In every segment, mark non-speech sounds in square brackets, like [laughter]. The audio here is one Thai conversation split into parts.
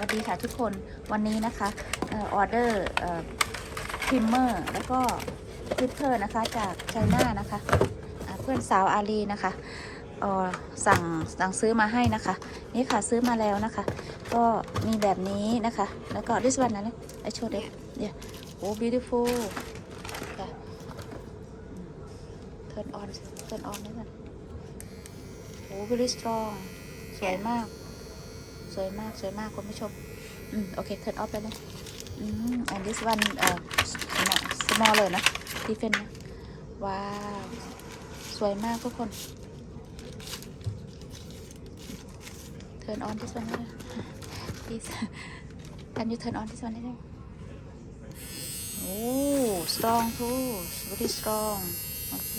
วัสดีค่ะทุกคนวันนี้นะคะออเดอร์พริมเมอร์แล้วก็คลิปเปอร์นะคะจากไชน่านะคะเพื่อนสาวอาลีนะคะอ่อสั่งสั่งซื้อมาให้นะคะ นี่ค่ะซื้อมาแล้วนะคะ ก็มีแบบนี้นะคะ แล้วก็ this one นะเนี่ยไอชว์เด็กเนี่ยโอ้ beautiful ค่ะ turn on turn on นี่กันโอ้ very strong สวยมาก วยมากสวยมากคุณผู้ชมอืมโอเคเทิร์นออฟไปเลยอืมอันนี้วันเอ่อสมอลเลยนะดีเฟนนะว้าว สวยมากทุกคนเทิร์นออนที่ส่วนนี้ดีกันยูเทิร์นออนที่ส่วนนี้เลยโอ้สตรองทูสวัสดีสตรองโอเค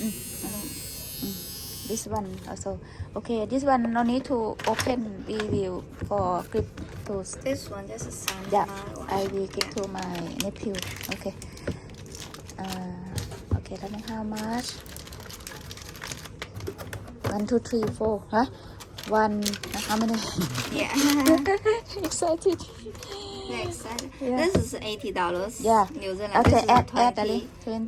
อืม this one also. Okay this one no need to open we will for grip to This one, this is some yeah I will give to my nephew. Okay. Uh, okay me how much? One two three four huh? One how many? Yeah. [laughs] excited Next, uh, Yeah. this is eighty dollars. Yeah. New Zealand. okay this is add add twenty. darling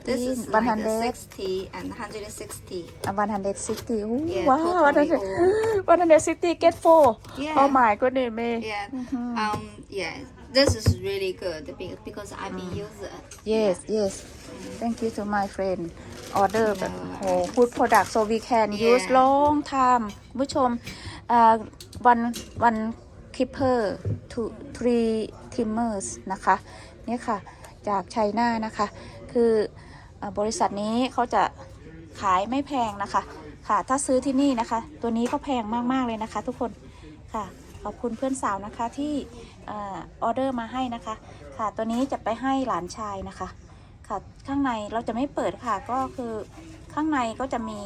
This 20 is like 100 sixty and hundred and sixty. Uh, 160 Ooh, Yeah, wow totally 100 160 [gasps] get four Yeah. oh my goodness me Yeah. Mm-hmm. Um. Yeah. This is really good be- because I've been Mm. user. yes yes thank you to my friend order แบบ No โห good product so we can Yeah. use long time คุณผู้ชมอ่า one one clipper to three trimmers นะคะนี่ค่ะจากไชน่านะคะ คืออบริษัทนี้เขาจะขายไม่แพงนะคะ ค่ะถ้าซื้อที่นี่นะคะ ตัวนี้ก็แพงมาก ๆ เลยนะคะทุกคนค่ะขอบคุณเพื่อนสาวนะคะที่ออเดอร์มาให้นะคะ ค่ะตัวนี้จะไปให้หลานชายนะคะ ค่ะข้างในเราจะไม่เปิดค่ะก็คือข้างในก็จะมี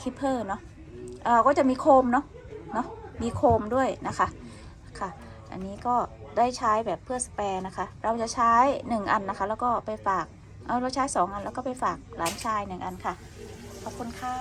คิปเปอร์เนาะเออก็จะมีโคมเนาะเนาะมีโคมด้วยนะคะ ค่ะ อันนี้ก็ได้ใช้แบบเพื่อสแปร์นะคะ เราจะใช้ 1 อันนะคะ แล้วก็ไปฝาก เอาเราใช้ 2 อันแล้วก็ไปฝากหลานชาย 1 อันค่ะ ขอบคุณค่ะ